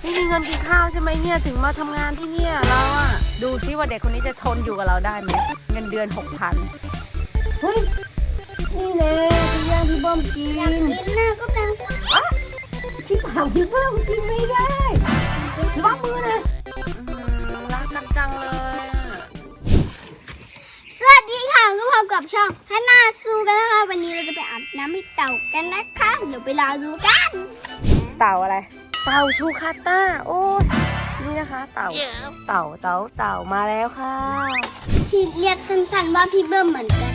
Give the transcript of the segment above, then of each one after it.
ไม่มีเงินกินข้าวใช่ไหมเนี่ยถึงมาทำงานที่เนี่ยเราอะดูซิว่าเด็กคนนี้จะทนอยู่กับเราได้ไหมเงินเดือนหกพันเฮ้ยนี่แน่พี่ย่างพี่เบิ้มกินกินหน้าก็เป็นชิบหายพี่เบิ้มกินไม่ได้ระวังมือนะรักกันจังเลยอะสวัสดีค่ะก็พบกับช่องฮันนาซูกันนะคะวันนี้เราจะไปอาบน้ำให้เต่ากันนะคะเดี๋ยวไปรอดูกัน เต่าอะไร เต่าชูคาต้าโอ้ยนี่นะคะเต่า เต่าเต่าเต่ามาแล้วค่ะที่เรียกสั้นๆว่าพี่เบิ้มเหมือนกัน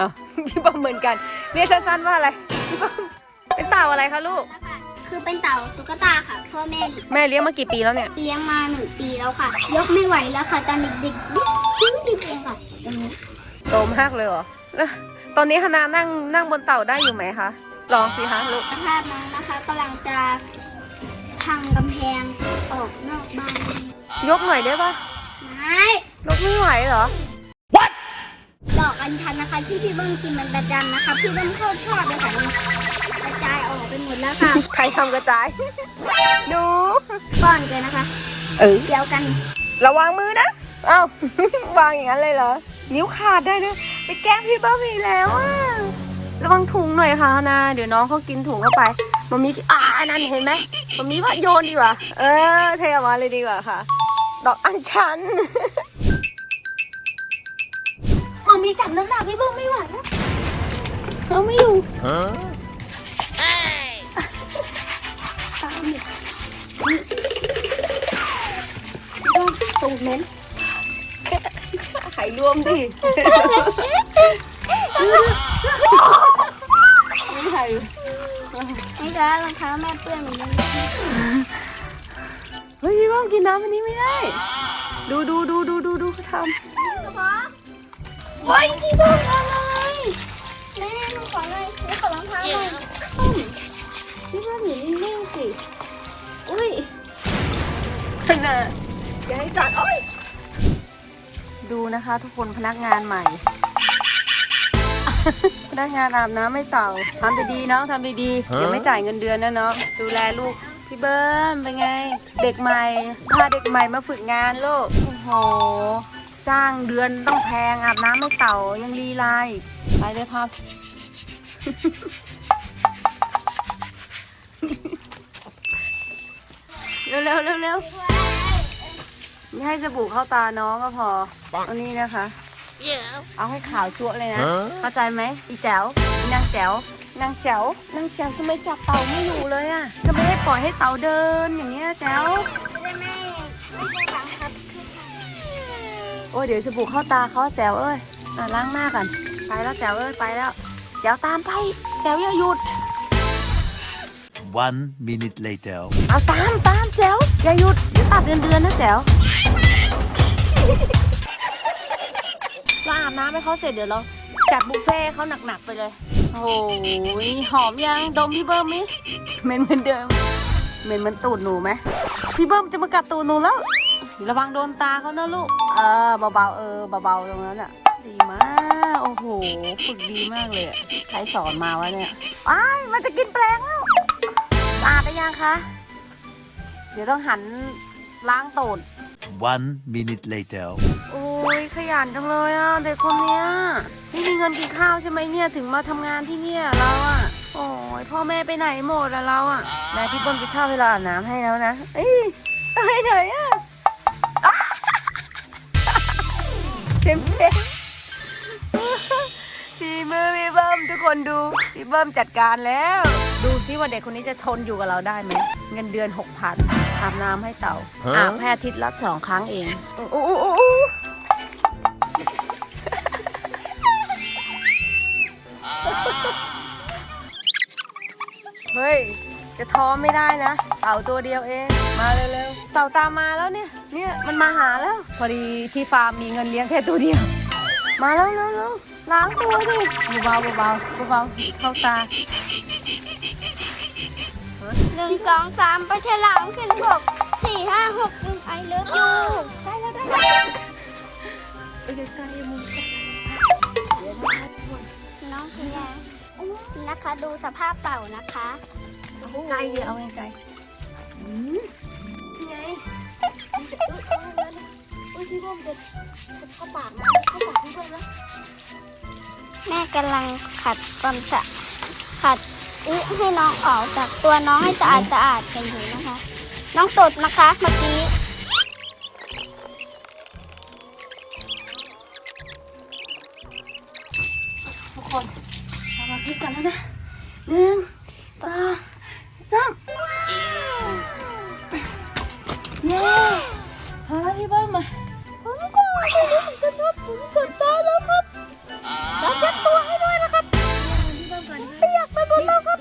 อะพี่เบิ้มเหมือนกัน เรียกสั้นๆว่าอะไรพี่เบิ้มเป็นเต่าอะไรคะลูกนะคะคือเป็นเต่าตุ๊กตาค่ะพ่อแม่แม่เลี้ยงมากี่ปีแล้วเนี่ย เลี้ยงมาหนึ่งปีแล้วค่ะ ยกไม่ไหวแล้วค่ะตอนเด็กๆนิดนิดเองค่ะตรงนี้โตมากเลยเหรอแล้วตอนนี้ฮานานั่งนั่งบนเต่าได้อยู่ไหมคะลองสิคะลูกสภาพน้องนะคะกำลังจะ พังกำแพงออกนอกบ้านยกหน่อยได้ปะไม่ยกไม่ไหวเหรอดอกอัญชันนะคะที่พี่เบิ้มกินมันประจำนะคะพี่เบิ้มชอบชอบเลยค่ะมันกระจายออกไปหมดแล้วค่ะ ใครทำกระจายหนูป้อนกันนะคะ เออเดียวกัน ระวังมือนะ เอ้าวางอย่างนั้นเลยเหรอ นิ้วขาดได้ด้วยไปแกล้งพี่เบิ้มอีกแล้วอะระวังถุงหน่อยค่ะฮานา เดี๋ยวน้องเขากินถุงเข้าไป มันมีอ่านั่นเห็นไหมมันมีว่าโยนดีกว่า เออ เทออกมาเลยดีกว่าค่ะ ดอกอัญชันมันมีจับน้ำหนักพี่เบิ้มไม่ไหวแล้วเขาไม่อยู่ Huh? ตามเนี่ยตูดเน้นไข่รวมดิไม่ไข่ นี่ก็รองเท้าแม่เปื้อนเหมือนกันเฮ้ยพี่บ้องกินน้ำอันนี้ไม่ได้ ดูดูดูดูดูดูเขาทกระเพาะำเฮ้ยพี่บ้องทำอะไรแม่หนูขอหน่อยหนูขอรองเท้าหน่อยพี่บ้องอยู่นิ่งๆสิอุ้ยขนาดอย่าให้สัตว์โอ้ยดูนะคะ ทุกคนพนักงานใหม่ พนักงานอาบน้ำไม่เต่าทำดีๆเนาะทำดีๆฮะเดี๋ยวไม่จ่ายเงินเดือนนะเนาะดูแลลูกพี่เบิ้มเป็นไง เด็กใหม่พาเด็กใหม่มาฝึกงานลูกโอ้โหจ้างเดือนต้องแพงอาบน้ำไม่เต่ายังลีลายไปเลยครับเร็วเร็วเร็วเร็วไม่ให้สบู่เข้าตาน้องก็พออันนี้นะคะ เอาให้ขาวจั๊วะเลยนะฮะเข้าใจไหมอีแจ๋วอีนางแจ๋วนางแจ๋วนางแจ๋วทำไมจับเต่าไม่อยู่เลยอะทำไมให้ปล่อยให้เต่าเดินอย่างเงี้ยแจ๋วจะได้ไม่ไม่ใช่บังคับโอ้ยเดี๋ยวสบู่เข้าตาเขาแจ๋วเอ้ยอะล้างหน้าก่อนไปแล้วแจ๋วเอ้ยไปแล้วแจ๋วตามไปแจ๋วอย่าหยุด One minute later. เอาตามตามแจ๋วอย่าหยุดเดี๋ยวตัดเดือนเดือนนะแจ๋วเรา อาบน้ำให้เขาเสร็จเดี๋ยวเราจัดบุฟเฟ่ให้เขาหนักๆไปเลย โอ้ยหอมยังดมพี่เบิ้มมิเหม็นเหมือนเดิมเหม็นเหมือนตูดหนูไหมพี่เบิ้มจะมากัดตูดหนูแล้ว ระวังโดนตาเขานะลูก เออเบาๆเออเบาๆตรงนั้นอะ ดีมาก โอ้โห ฝึกดีมากเลยอะใครสอนมาวะเนี่ยอ้ายมันจะกินแปลงแล้วสะอาดได้ยังคะ เดี๋ยวต้องหันล้างตูด One minute later. โอ้ ยขยันจังเลยอะเด็กคนเนี้ยไม่มีเงินกินข้าวใช่ไหมเนี่ยถึงมาทำงานที่เนี่ยเราอะ โอ้ยพ่อแม่ไปไหนหมดอะเราอะแม่พี่เบิ้มจะเช่าเวลาอาบน้ำให้แล้วนะเอ้ยไปไหนอะอ้าเต็มเต็มฝีมือพี่เบิ้มทุกคนดูพี่เบิ้มจัดการแล้ว ดูซิว่าเด็กคนนี้จะทนอยู่กับเราได้ไหมเงินเดือนหกพันอาบน้ำให้เต่าฮะอาบแค่อาทิตย์ละสองครั้งเองโอ้โอ้ จะท้อไม่ได้นะ เต่าตัวเดียวเอง มาเร็วๆ เต่าตามมาแล้วเนี่ย เนี่ยมันมาหาแล้ว พอดีที่ฟาร์มมีเงินเลี้ยงแค่ตัวเดียว มาแล้วเร็วๆล้างตัวดิเบาๆเบาๆเบาๆเข้าตาหนึ่งสองสามปลาฉลามขึ้นบกสี่ห้าหกไอเลิฟยูได้แล้วได้แล้วไปใกล้ๆมึงน้องพยานะคะดูสภาพเต่านะคะ ไกลเดียวเอาไงไกลนี่ไงอุ้ยพี่ร่วมจะจะเข้าปากนะเข้าปากพี่ว่านะแม่กำลังขัดความสะขัดอุ้ยให้น้องออกจากตัวน้องให้สะอาดสะอาดกันอยู่นะคะ น้องตดนะคะเมื่อกี้ทุกคนเรามาพลิกกันแล้วนะหนึ่งสอง สามเย้พอแล้วพี่เบิ้มมาผมก็ไม่รู้เหมือนกันครับผมกดตายแล้วครับแล้วเช็ดตัวให้ด้วยนะครับเปียกไปหมดแล้วครับ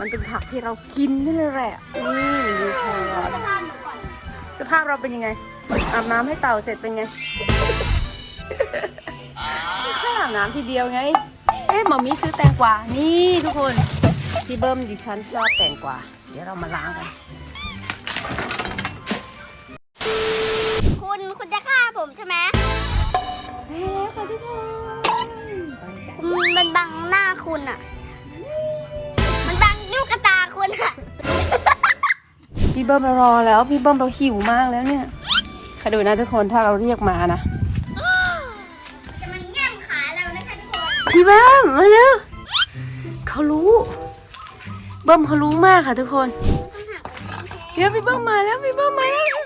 มันเป็นผักที่เรากินนี่แหละนี่ดูแครอทสภาพเราเป็นยังไงอาบน้ำให้เต่าเสร็จเป็นไงแค่อาบน้ำทีเดียวไง เอ๊ะหมอมีซื้อแตงกวา นี่ทุกคน พี่เบิ้มดิฉันชอบแตงกวาเดี๋ยวเรามาล้างกัน คุณคุณจะฆ่าผมใช่ไหมได้แล้วค่ะทุกคนคุณมันบังหน้าคุณอะ มันบังลูกกระตาคุณอะ พี่เบิ้มเรารอแล้ว พี่เบิ้มเราหิวมากแล้วเนี่ยคอยดูนะทุกคนถ้าเราเรียกมานะจะมันแง้มขาเรานะคะทุกคน พี่เบิ้มมาเร็วเขารู้ เบิ้มเขารู้มากค่ะทุกคนเดี๋ยวพี่เบิ้มมาแล้วพี่เบิ้มมาแล้ว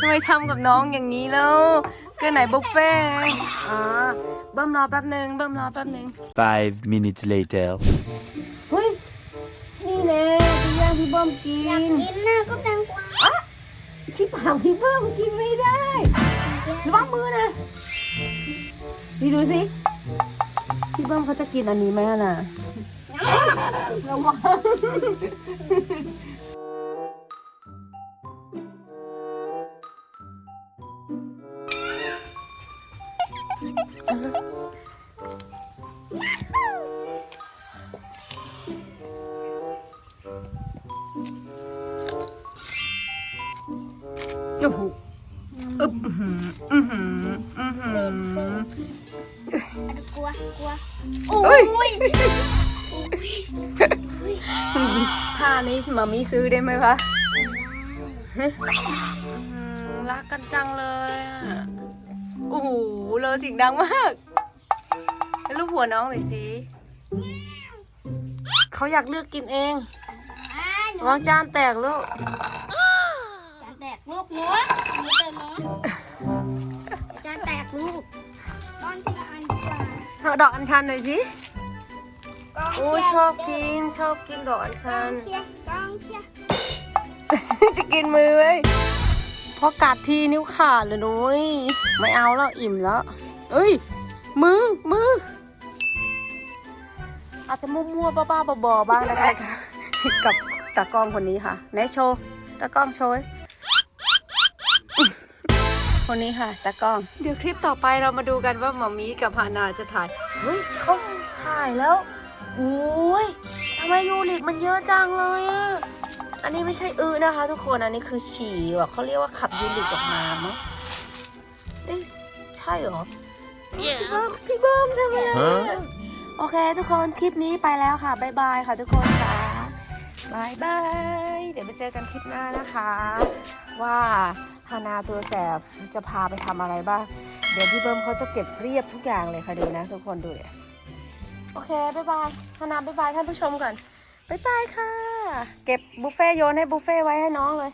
ทำไมทำกับน้องอย่างนี้แล้วก็ไหนบุฟเฟ่ต์ไงอ๋อเบิ้มรอแป๊บหนึ่งเบิ้มรอแป๊บหนึ่ง Five minutes later. เฮ้ยนี่แน่พี่ย่างพี่เบิ้มกิอยากนกินน่ะก็แตงกวาที่ปากพี่เบิ้มกินไม่ได้ ระวังมือนะนี่ดูสิพี่เบิ้มเขาจะกินอันนี้ไหมอะน่ะระวังโอึบอื้อหืออื้อหืออื้อหืออันกลัวกลัวเฮ้ยอุ้ยท่านี้มามีซื้อได้ไหมปะฮะอื้อหือรักกันจังเลยอะโอ้โหเลอเสิ่งดังมากแล้วลูกหัวน้องหน่อยสิเขาอยากเลือกกินเองอ่าหนูวางจานแตกลูกจานแตกลูกหนู หนูเติมหนูจานแตกลูกตอนที่ละอันดีกว่าเธอดอกอัญชันหน่อยสิกองโอ้ยเชียร์ชอบกินชอบกินดอกอัญกชัอนงเชียร์กองเชียร์จะกินมือเลยพอกัดทีนิ้วขาดเลยนุ้ยไม่เอาแล้วอิ่มแล้ว เอ้ย มือมือ อาจจะมั่วๆบ้าๆบอๆบ้างนะคะกับตากล้องคนนี้ค่ะไหนโชว์ตากล้องโชว์ คนนี้ค่ะตากล้อง เดี๋ยวคลิปต่อไปเรามาดูกันว่าหมอมีกับฮานาจะถ่าย เฮ้ยเขาถ่ายแล้วโอ้ยทำไมยูริกมันเยอะจังเลยอะอันนี้ไม่ใช่อือนะคะ ทุกคนอันนี้คือฉี่แบบเขาเรียกว่าขับยูริกออกมาเนาะเอ๊ะใช่เหรอ พี่เบิ้มพี่เบิ้มทำไมอะโอเค ทุกคนคลิปนี้ไปแล้วค่ะ บ๊ายบายค่ะทุกคนค่ะบายบาย เดี๋ยวไปเจอกันคลิปหน้านะคะ ว่าฮานาตัวแสบจะพาไปทำอะไรบ้าง เดี๋ยวพี่เบิ้มเขาจะเก็บเรียบทุกอย่างเลยค่ะดูนะ ทุกคนดูเลยโอเคบายบายฮานาบายบายท่านผู้ชมก่อนบายบายค่ะ เก็บบุฟเฟ่โยนให้บุฟเฟ่ไว้ให้น้องเลย